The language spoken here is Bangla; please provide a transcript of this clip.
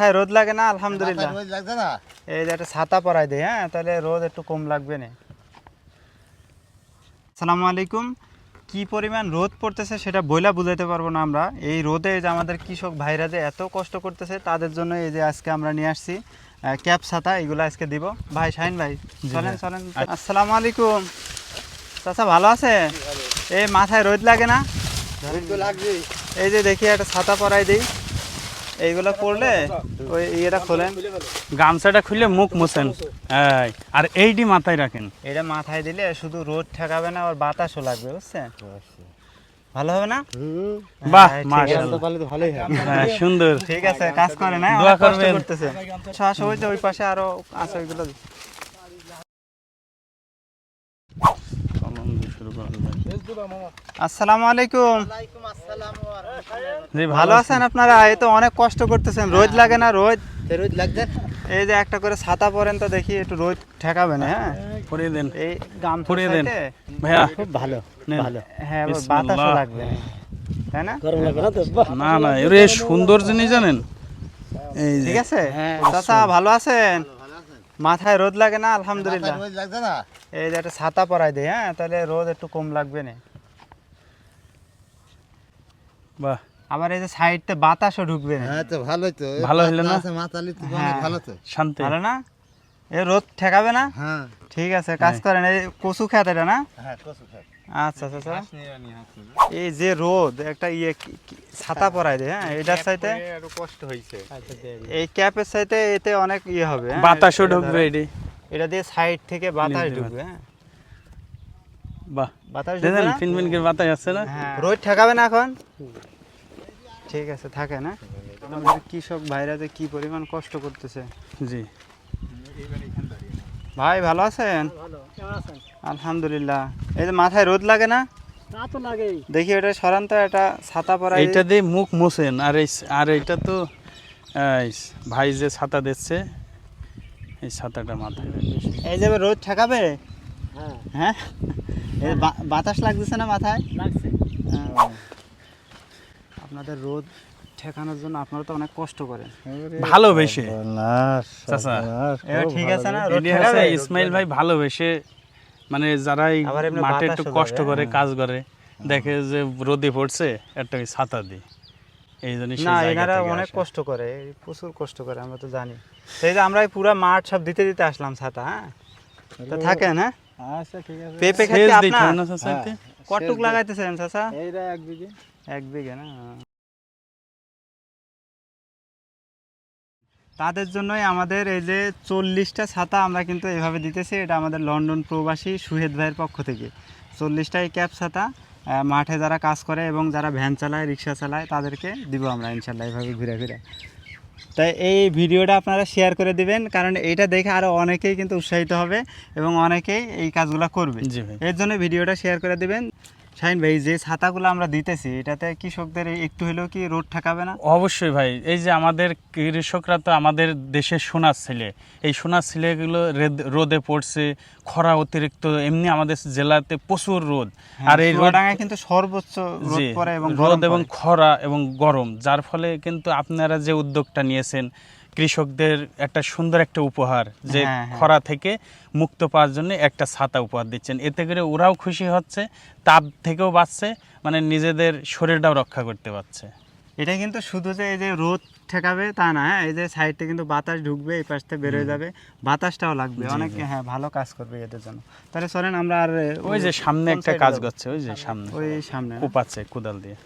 হ্যাঁ রোদ লাগে না আলহামদুলিল্লাহ। রোদ লাগছে না? এই যে একটা ছাতা পরাই দেয় হ্যাঁ তাহলে রোদ একটু কম লাগবে না। আসসালামু আলাইকুম। কি পরিমাণ রোদ পড়তেছে সেটা বইলা বুঝাইতে পারব না আমরা। এই রোদে যে আমাদের কৃষক ভাইরা যে এত কষ্ট করতেছে তাদের জন্য এই যে আজকে আমরা নিয়ে আসছি ক্যাপ ছাতা এগুলো আজকে দিব। ভাই শাহিন ভাই চলেন চলেন। আসসালামু আলাইকুম। চাচা ভালো আছে? এই মাথায় রোদ লাগে না? এই যে দেখি একটা ছাতা পরাই দিই। এইগুলো পরলে ওই ইয়েটা খোলেন। গামছাটা খুলে মুখ মোছেন। এই, আর এইটি মাথায় রাখেন। এটা মাথায় দিলে শুধু রোদ ঠেকাবে না আর বাতাসও লাগবে বুঝছেন? ভালো হবে না? বাহ হ্যাঁ, ভালোই হয়। হ্যাঁ, সুন্দর। ঠিক আছে কাজ করে না দোয়া অনেক করবেন। করতেছে। শ্বাস ওই যে ওই পাশে আরও আছে ওইগুলো। আসসালামু আলাইকুম। জি ভালো আছেন আপনারা? এই তো অনেক কষ্ট করতেছেন। রোদ লাগে না রোদ। তো রোদ লাগছে। এই যে একটা করে ছাতা পরেন তো দেখি একটু রোদ ঠেকাবে না হ্যাঁ? পরিয়ে দেন। এই গাম পরিয়ে দেন। ভাইয়া খুব ভালো ভালো। হ্যাঁ। বাতাসও লাগবে। তাই না? গরম লাগবে না তো? না না এর সুন্দর জিনিস জানেন? এই ঠিক আছে? হ্যাঁ। চাচা ভালো আছেন? মাথায় রোদ লাগে না? আলহামদুলিল্লাহ। রোদ লাগছে না? এই যে একটা ছাতা পরাই দেয় হ্যাঁ? তাহলে রোদ একটু কম লাগবে না। বাহ। আবার এই যে সাইডতে বাতাসও ঢুকবে না। হ্যাঁ তো ভালোই তো। ভালো পাতলা না? আছে, মাথালি তো হ্যাঁ। ভালো তো। শান্তি। ভালো না? এ রোদ ঠেকাবে না? হ্যাঁ। ঠিক আছে কাজ করেন এই কচু খেত এটা না? হ্যাঁ কসু খাই আচ্ছা আচ্ছা আচ্ছা। এই যে রোদ একটা ইয়ে ছাতা পরাই দে হ্যাঁ এটার সাইতে? একটু কষ্ট হয়েছে এই ক্যাপের সাইতে এতে অনেক ইয়ে হবে হ্যাঁ? বাতাসও ঢুকবে এটি। এটা দিয়ে সাইড থেকে বাতাস ঢুকবে হ্যাঁ। বাহ। বাতাস ঢুকবে দেখেন না? ফিনফিনকে বাতাস আসছে না? হ্যাঁ। রোদ ঠেকাবে না এখন? ঠিক আছে থাকে না? আমাদের কৃষক ভাইরা যে কি পরিমাণ কষ্ট করতেছে। জি। ভাই ভালো আছেন? আলহামদুলিল্লাহ। এই যে মাথায় রোদ লাগে না? দেখি ওটা সরান তো একটা ছাতা পরা এইটা দিয়ে মুখ মোছেন আর এই আর এইটা তো ভাই যে ছাতা দিচ্ছে এই ছাতাটা মাথায়। এই যে রোদ ঠেকাবে? হ্যাঁ। বা- বাতাস লাগতেছে না মাথায়? হ্যাঁ। আপনাদের রোদ ঠেকানোর জন্য আপনারা তো অনেক কষ্ট করেন। ভালোবেসে ঠিক আছে না? রোদ এটি ঠেকাবে ইসমাইল ভাই ভালোবেসে মানে যারা এই মাঠে একটু কষ্ট করে হ্যাঁ। কাজ করে দেখে যে রোদে পড়ছে একটা ছাতা দিই এই জন্য না এনারা অনেক কষ্ট করে প্রচুর কষ্ট করে আমরা তো জানি। সেই যে আমরা পুরা মাঠ সব দিতে দিতে আসলাম ছাতা হ্যাঁ? তো থাকেন হ্যাঁ? আচ্ছা ঠিক আছে। পেঁপে খেতে আপনার? কটুক লাগাইতেছেন চাচা? এইটা এক বিঘে। এক বিঘে না? তাদের জন্যই আমাদের এই যে চল্লিশটা ছাতা আমরা কিন্তু এভাবে দিতেছি এটা আমাদের লন্ডন প্রবাসী সুহেদ ভাইয়ের পক্ষ থেকে। চল্লিশটা এই ক্যাব ছাতা আহ, মাঠে যারা কাজ করে এবং যারা ভ্যান চালায় রিক্সা চালায় তাদেরকে দিব আমরা ইনশাল্লাহ এভাবে ঘুরে ঘুরে তাই এই ভিডিওটা আপনারা শেয়ার করে দিবেন কারণ এটা দেখে আরও অনেকেই কিন্তু উৎসাহিত হবে এবং অনেকেই এই কাজগুলো করবে। এর জন্য ভিডিওটা শেয়ার করে দিবেন। শাহিন ভাই যে ছাতাগুলো আমরা দিতেছি এটাতে কৃষকদের একটু হলেও কি রোদ ঠেকাবে না? অবশ্যই ভাই। এই যে আমাদের কৃষকরা তো আমাদের দেশের সোনার ছেলে। এই সোনার ছেলেগুলো রোদে পড়ছে খরা অতিরিক্ত এমনি আমাদের জেলাতে প্রচুর রোদ। আর এই রোদ কিন্তু সর্বোচ্চ রোদ পড়ে এবং রোদ এবং খরা এবং গরম যার ফলে কিন্তু আপনারা যে উদ্যোগটা নিয়েছেন কৃষকদের একটা সুন্দর একটা উপহার যে হ্যাঁ, হ্যাঁ। খরা থেকে মুক্ত পাওয়ার জন্য একটা ছাতা উপহার দিচ্ছেন। এতে করে ওরাও খুশি হচ্ছে তাপ থেকেও বাঁচছে মানে নিজেদের শরীরটাও রক্ষা করতে পারছে। এটা কিন্তু শুধু যে এই যে রোদ ঠেকাবে তা না হ্যাঁ এই যে সাইডে কিন্তু বাতাস ঢুকবে এই পাশ থেকে বেরোয় যাবে বাতাসটাও লাগবে। অনেক হ্যাঁ ভালো কাজ করবে এদের জন্য। তাহলে চলেন আমরা আর ওই যে সামনে একটা কাজ করছে ওই যে সামনে। ওই সামনে? কোপাচ্ছে কোদাল দিয়ে।